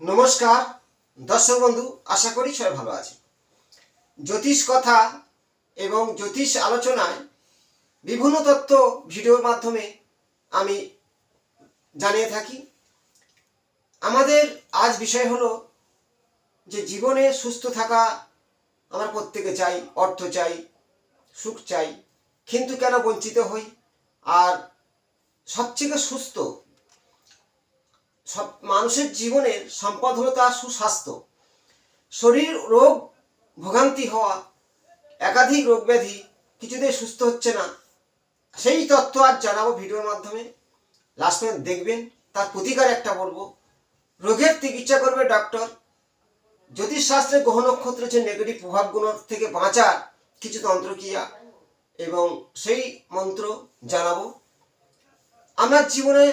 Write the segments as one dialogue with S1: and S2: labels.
S1: নমস্কার, দর্শক বন্ধু, আশা করি সবাই ভালো আছে। জ্যোতিষ কথা এবং জ্যোতিষ আলোচনায় বিভিন্ন তথ্য ভিডিওর মাধ্যমে আমি জানিয়ে থাকি। আমাদের আজ বিষয় হলো যে জীবনে সুস্থ থাকা আমরা প্রত্যেকে চাই, অর্থ চাই, সুখ চাই, কিন্তু কেন বঞ্চিত হই? আর সবথেকে সুস্থ সব মানুষের জীবনের সম্পদ হলো তার সুস্বাস্থ্য। শরীর, রোগ, ভোগান্তি হওয়া, একাধিক রোগ ব্যাধি কিছুতেই সুস্থ হচ্ছে না। সেই তথ্য আজ জানাব ভিডিওর মাধ্যমে। লাস্ট পর্যন্ত দেখবেন, তার প্রতিকার একটা বলব। রোগের চিকিৎসা করবে ডক্টর। জ্যোতিষশাস্ত্রে গ্রহ নক্ষত্রের যে নেগেটিভ প্রভাবগুলো থেকে বাঁচার কিছু তন্ত্রক্রিয়া এবং সেই মন্ত্র জানাব। আপনার জীবনে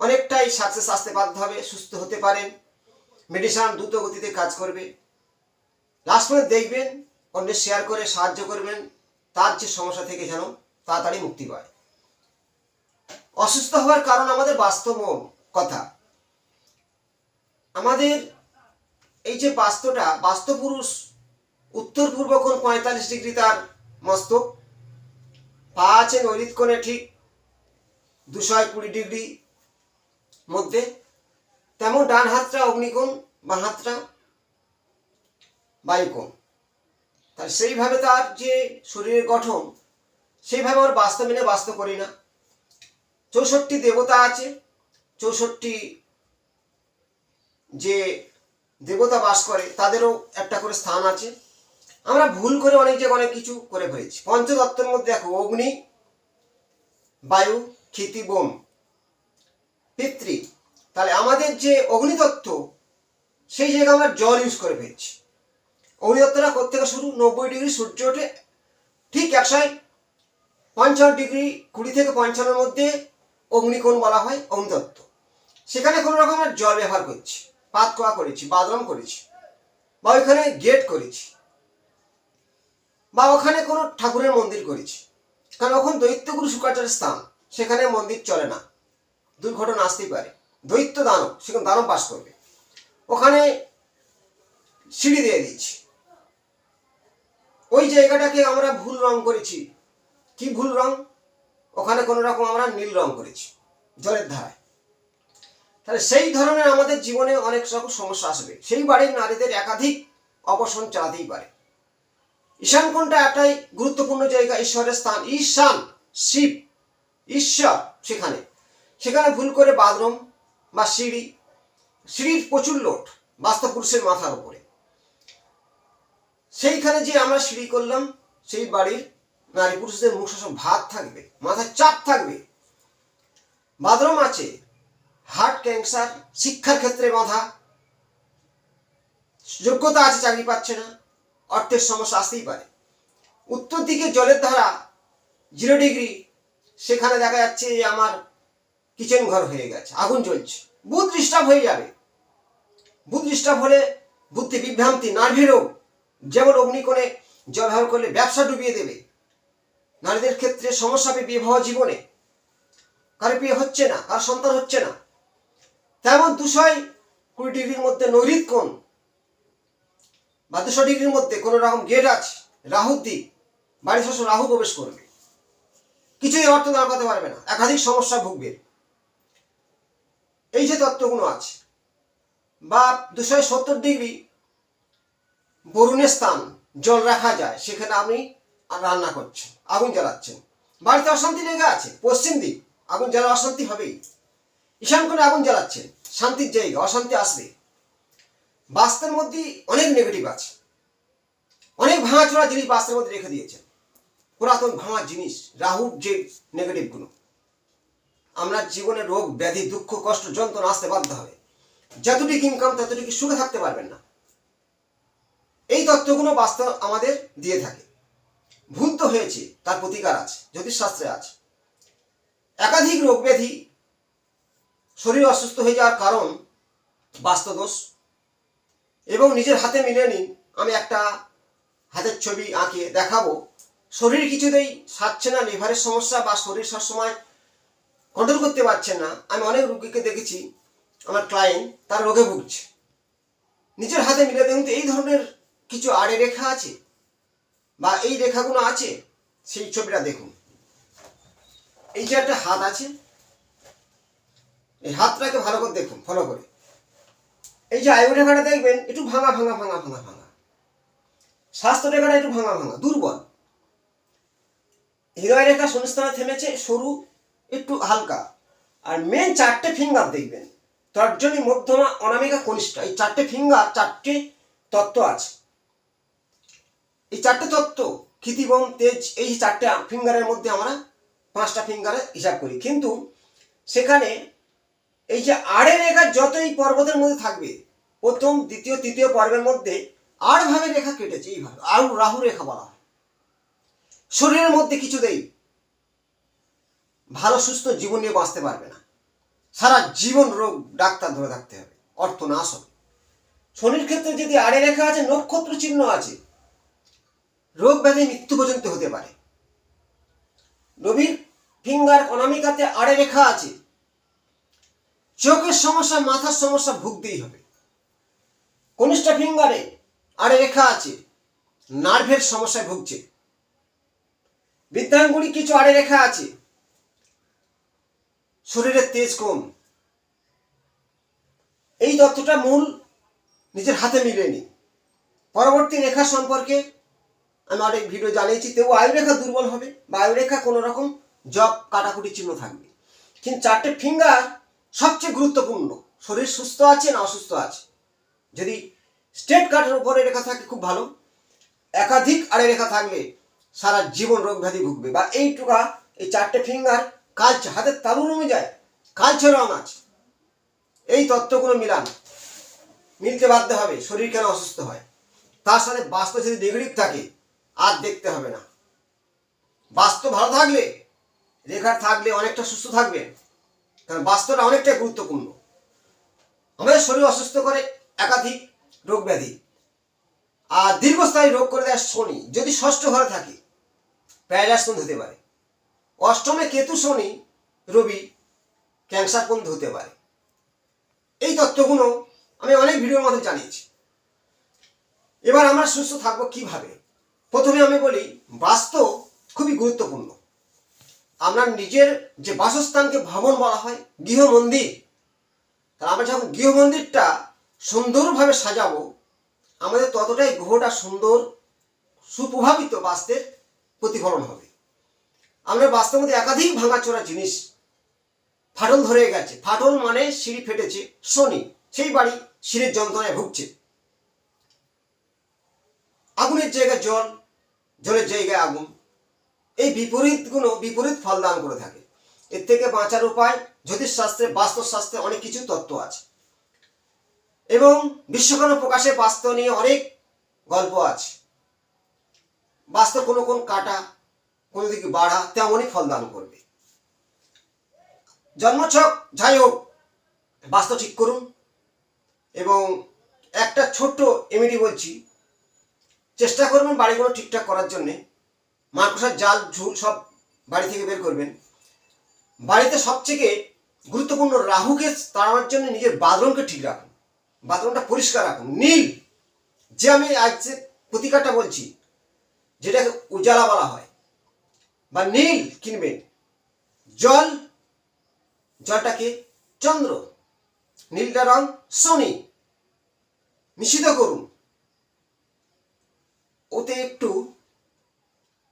S1: অনেকটাই সাকসেস আসতে বাধ্য হবে, সুস্থ হতে পারেন। মেডিসিন দ্রুত গতিতে কাজ করবে। লাস্ট পর্যন্ত দেখবেন, অন্যের শেয়ার করে সাহায্য করবেন, তার যে সমস্যা থেকে যেন তাড়াতাড়ি মুক্তি পায়। অসুস্থ হওয়ার কারণ আমাদের বাস্তব কথা। আমাদের এই যে বাস্তুটা বাস্তু পুরুষ উত্তর পূর্ব কোণ পঁয়তাল্লিশ ডিগ্রি তার মস্তক। পা আছে নৈরিত কোণে ঠিক, দুশো কুড়ি ডিগ্রি। মধ্যে তেমন ডান হাতটা অগ্নিকোণ, বা হাতটা বায়ুকোণ। তার সেইভাবে তার যে শরীরের গঠন, সেইভাবে আমরা বাস্তব মেনে বাস্তব করি না। চৌষট্টি দেবতা আছে, চৌষট্টি যে দেবতা বাস করে, তাদেরও একটা করে স্থান আছে। আমরা ভুল করে অনেক জায়গায় অনেক কিছু করে ফেলেছি। পঞ্চতত্ত্বের মধ্যে দেখো, অগ্নি, বায়ু, ক্ষিতি, বোম। পিতৃ তাহলে আমাদের যে অগ্নিতত্ত্ব সেই জায়গায় আমরা জল ইউজ করে ফেলছি। অগ্নিতত্ত্বটা কোথেকে শুরু? নব্বই ডিগ্রি সূর্য ওঠে। ঠিক একশো পঞ্চান্ন ডিগ্রি, কুড়ি থেকে পঞ্চান্নর মধ্যে অগ্নিকোণ বলা হয় অগ্নিতত্ত্ব সেখানে কোনো রকম আমরা জল ব্যবহার করছি, পাত কোয়া করেছি বাদরম করেছি, বা ওইখানে গেট করেছি, বা ওখানে কোনো ঠাকুরের মন্দির করেছি। কারণ ওখানে দৈত্যগুরু শুক্রাচার্যের স্থান, সেখানে মন্দির চলে না। দুর্ঘটনা আসতেই পারে। দৈত্য দানব সেখানে দানব বাস করবে। ওখানে সিঁড়ি দিয়ে দিয়েছি। ওই জায়গাটাকে আমরা ভুল রং করেছি। কি ভুল রং? ওখানে কোনো রকম আমরা নীল রং করেছি, জলের ধারায়। তাহলে সেই ধরনের আমাদের জীবনে অনেক রকম সমস্যা আসবে। সেই বাড়ির নারীদের একাধিক অপসন চালাতেই পারে। ঈশান কোণটা একটাই গুরুত্বপূর্ণ জায়গা, ঈশ্বরের স্থান। ঈশান শিব, ঈশ্বর সেখানে। সেখানে ভুল করে বাথরুম বা সিঁড়ি, সিঁড়ির প্রচুর লোট বাস্তব পুরুষের মাথার উপরে। সেইখানে যে আমরা সিঁড়ি করলাম, সেই বাড়ির নারী পুরুষদের মুখ সব ভাত থাকবে, মাথায় চাপ থাকবে। বাথরুম আছে, হার্ট ক্যান্সার, শিক্ষার ক্ষেত্রে বাধা, যোগ্যতা আছে, চাকরি পাচ্ছে না, অর্থের সমস্যা আসতেই পারে। উত্তর দিকে জলের ধারা জিরো ডিগ্রি সেখানে দেখা যাচ্ছে যে আমার কিচেন ঘর হয়ে গেছে, আগুন জ্বলছে বুধ ডিস্টার্ব হয়ে যাবে। বুধ ডিস্টার্ব হলে বুদ্ধি বিভ্রান্তি নার্ভি রোগ যেমন অগ্নিকোণে জল ব্যবহার করলে ব্যবসা ডুবিয়ে দেবে। নারীদের ক্ষেত্রে সমস্যা হবে বিবাহ জীবনে। কারও বিয়ে হচ্ছে না আর সন্তান হচ্ছে না। তেমন দুশোই কুড়ি ডিগ্রির মধ্যে নৈরিত কোণ। বা দুশো ডিগ্রির মধ্যে কোনো রকম গেট আছে রাহুর দিক বাড়ি শ্বশুর রাহু প্রবেশ করবে। কিছুই অর্থ দাঁড় করতে পারবে না, একাধিক সমস্যা ভুগবে। এই যে তত্ত্বগুলো আছে, বা দুশো সত্তর ডিগ্রি বরুণের স্থান, জল রাখা যায়, সেখানে আপনি রান্না করছেন, আগুন জ্বালাচ্ছেন। বাড়িতে অশান্তি লেগে আছে, পশ্চিম দিক, আগুন জ্বালা অশান্তি হবেই। ঈশান করে আগুন জ্বালাচ্ছেন, শান্তির জায়গা, অশান্তি আসবে। বাস্তের মধ্যে অনেক নেগেটিভ আছে। অনেক ভাঙাচোরা জিনিস বাস্তের মধ্যে রেখে দিয়েছেন। পুরাতন ভাঙা জিনিস, রাহুর যে নেগেটিভগুলো আমরা জীবনে রোগ, ব্যাধি, দুঃখ, কষ্ট, যন্ত্রণা আসতে বাধ্য হবে। যতটুকু ইনকাম ততটুকু সুখে থাকতে পারবেন না? এই তত্ত্বগুলো বাস্তব আমাদের দিয়ে থাকে। ভুল তো হয়েছে, তার প্রতিকার আছে, জ্যোতিষশাস্ত্রে আছে। একাধিক রোগ ব্যাধি শরীর অসুস্থ হয়ে যাওয়ার কারণ বাস্তুদোষ। এবং নিজের হাতে মিলে নিন, আমি একটা হাতের ছবি আঁকে দেখাবো। শরীর কিছুতেই সারছে না, লিভারের সমস্যা বা শরীর সবসময় কন্ট্রোল করতে পারছেন না। আমি অনেক রুগীকে দেখেছি, আমার ক্লায়েন্ট তার রোগে ভুগছে। নিজের হাতে মিলে দেখুন এই ধরনের কিছু আড়ে রেখা আছে? বা এই রেখাগুলো আছে? সেই ছবিটা দেখুন। এই যে একটা হাত আছে, এই হাতটাকে ভালো করে দেখুন ফলো করে। এই যে আয়ু রেখাটা দেখবেন, একটু ভাঙা ভাঙা ভাঙা ভাঙা ভাঙা। স্বাস্থ্য রেখাটা একটু ভাঙা ভাঙা, দুর্বল। হৃদয় রেখা শনিস্থানে থেমেছে, সরু একটু হালকা। আর মেন চারটে ফিঙ্গার দেখবেন। তর্জনী, মধ্যমা, অনামিকা, কনিষ্ঠ। এই চারটে ফিঙ্গার চারটে তত্ত্ব আছে। এই চারটে তত্ত্ব ক্ষিতিবম তেজ, এই চারটে ফিঙ্গারের মধ্যে আমরা পাঁচটা ফিঙ্গারে হিসাব করি। কিন্তু সেখানে এই যে আড়ে রেখা যতই পর্বতের মধ্যে থাকবে, প্রথম, দ্বিতীয়, তৃতীয় পর্বের মধ্যে আড়ভাবে রেখা কেটেছে এইভাবে। আরু রাহু রেখা বলা হয়। শরীরের মধ্যে কিছুতেই ভালো, সুস্থ জীবন নিয়ে বাঁচতে পারবে না। সারা জীবন রোগ ডাক্তার ধরে থাকতে হবে, অর্থ নাশ হবে শনির ক্ষেত্রে যদি আড়ে রেখা আছে, নক্ষত্র চিহ্ন আছে, রোগ ব্যাধি মৃত্যু পর্যন্ত হতে পারে। রবির ফিঙ্গার অনামিকাতে আড়ে রেখা আছে, চোখের সমস্যা, মাথার সমস্যা ভুগতেই হবে। কনিষ্ঠ ফিঙ্গারে আড়ে রেখা আছে, নার্ভের সমস্যায় ভুগছে। বৃদ্ধাঙ্গুলি কিছু আড়ে রেখা আছে শরীরের তেজ কম। এই তথ্যটা মূল নিজের হাতে মিলেনি। পরবর্তী রেখা সম্পর্কে আমি অনেক ভিডিও জানিয়েছি তেও আয়ুরেখা দুর্বল হবে বা আয়ুরেখা কোনো রকম জব কাটাকুটি চিহ্ন থাকবে। কিন্তু চারটে ফিঙ্গার সবচেয়ে গুরুত্বপূর্ণ, শরীর সুস্থ আছে না অসুস্থ আছে? যদি স্টেট কাটের উপরে রেখা থাকে খুব ভালো। একাধিক আড়ে রেখা থাকলে সারা জীবন রোগ ব্যাধি ভুগবে। বা এইটুকা এই চারটে ফিঙ্গার কালচে হাতের তালুর অনুযায়ী কালচে রং আছে। এই তত্ত্বগুলো মিলান। মিলতে বাধ্য হবে, শরীর কেন অসুস্থ হয়? তার সাথে বাস্তব যদি নেগেটিভ থাকে, আর দেখতে হবে না। বাস্তব ভালো থাকলে রেখার থাকলে অনেকটা সুস্থ থাকবে, কারণ বাস্তবটা অনেকটাই গুরুত্বপূর্ণ। আমাদের শরীর অসুস্থ করে একাধিক রোগ ব্যাধি, আর দীর্ঘস্থায়ী রোগ করে দেয় শনি। যদি ষষ্ঠ ঘরে থাকে প্যারালাইসপন্থ হতে পারে। অষ্টমে কেতু শনি রবি ক্যান্সার পন্থ হতে পারে। এই তত্ত্বগুলো আমি অনেক ভিডিওর মধ্যে জানিয়েছি। এবার আমরা সুস্থ থাকব কীভাবে? প্রথমে আমি বলি বাস্তু খুবই গুরুত্বপূর্ণ। আপনার নিজের যে বাসস্থানকে ভবন বলা হয়, গৃহ মন্দির, তা আমরা যখন গৃহ মন্দিরটা সুন্দরভাবে সাজাবো, আমাদের ততটাই গ্রহটা সুন্দর, সুপ্রভাবিত বাস্তের প্রতিফলন হবে। আমরা বাস্তবের মধ্যে একাধিক ভাঙাচোরা জিনিস ফাটল ধরে গেছে। ফাটল মানে সিঁড়ি ফেটেছে, শনি, সেই বাড়ি সিঁড়ির যন্ত্রণায় ভুগছে। আগুনের জায়গায় জল, জলের জায়গায় আগুন। এই বিপরীতগুলো বিপরীত ফল দান করে থাকে। এর থেকে বাঁচার উপায় জ্যোতিষশাস্ত্রে, বাস্তুশাস্ত্রে অনেক কিছু তত্ত্ব আছে। এবং বিশ্বকর্মা প্রকাশে বাস্তব নিয়ে অনেক গল্প আছে। বাস্তব কোনো কোন কাটা কোনো দিকে বাড়া তেমনই ফল দান করবে। জন্মছক যাই হোক বাস্তব ঠিক করুন। এবং একটা ছোট্ট এমিডি বলছি, চেষ্টা করবেন বাড়িগুলো ঠিকঠাক করার জন্যে। মাকড়সার জাল, ঝুল সব বাড়ি থেকে বের করবেন। বাড়িতে সবথেকে গুরুত্বপূর্ণ রাহুকে তাড়ানোর জন্য নিজের বাথরুমকে ঠিক রাখুন। বাথরুমটা পরিষ্কার রাখুন। নীল, যে আমি আজ যে প্রতিকারটা বলছি, যেটাকে উজালা বলা হয়। বা নীল কিনবেন জল, জলটাকে চন্দ্র, নীলটা রং শনি। মিশ্রিত করুন। ওতে একটু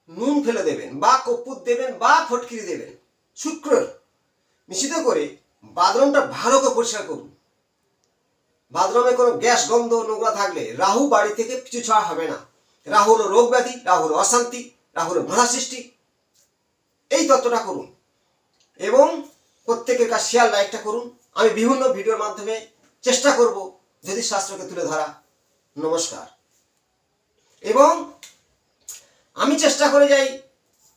S1: নুন ফেলে দেবেন বা কর্পূর দেবেন বা ফটকিরি দেবেন। শুক্রর। মিশ্রিত করে বাথরুমটা ভালো করে পরিষ্কার করুন। বাথরুমে কোনো গ্যাস, গন্ধ, নোংরা থাকলে রাহু বাড়ি থেকে পিছু ছাড়া হবে না। রাহু হলো রোগ ব্যাধি রাহু হলো অশান্তি রাহু হলো বাধা সৃষ্টি এই তত্ত্বটা করুন। এবং প্রত্যেকের কাছে শেয়ার লাইকটা করুন। আমি বিভিন্ন ভিডিওর মাধ্যমে চেষ্টা করব শাস্ত্রকে তুলে ধরা। নমস্কার। এবং আমি চেষ্টা করে যাই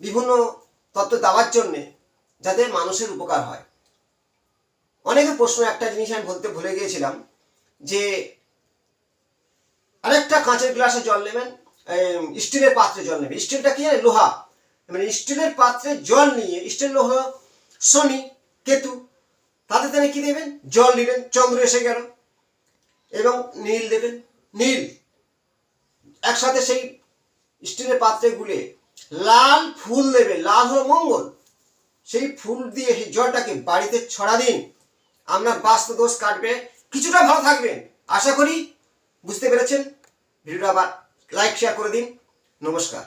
S1: বিভিন্ন তত্ত্ব দেওয়ার জন্যে যাতে মানুষের উপকার হয়। অনেকে প্রশ্ন, একটা জিনিস আমি বলতে ভুলে গিয়েছিলাম যে আরেকটা কাঁচের গ্লাসে জল নেবেন স্টিলের পাত্রে জল নেবেন। স্টিলটা কি জানেন? লোহা। মানে স্টিলের পাত্রে জল নিয়ে, স্টিল লোহা শনি, কেতু, তাতে তিনি কি দেবেন? জল নিলেন চন্দ্র এসে গেল, এবং নীল দেবেন, নীল। একসাথে সেই স্টিলের পাত্রে গুলে লাল ফুল দেবে, লাল হলো মঙ্গল। সেই ফুল দিয়ে সেই জলটাকে বাড়িতে ছড়া দিন। আপনার বাস্তু দোষ কাটবে, কিছুটা ভালো থাকবেন আশা করি বুঝতে পেরেছেন। ভিডিওটা আবার লাইক শেয়ার করে দিন। নমস্কার।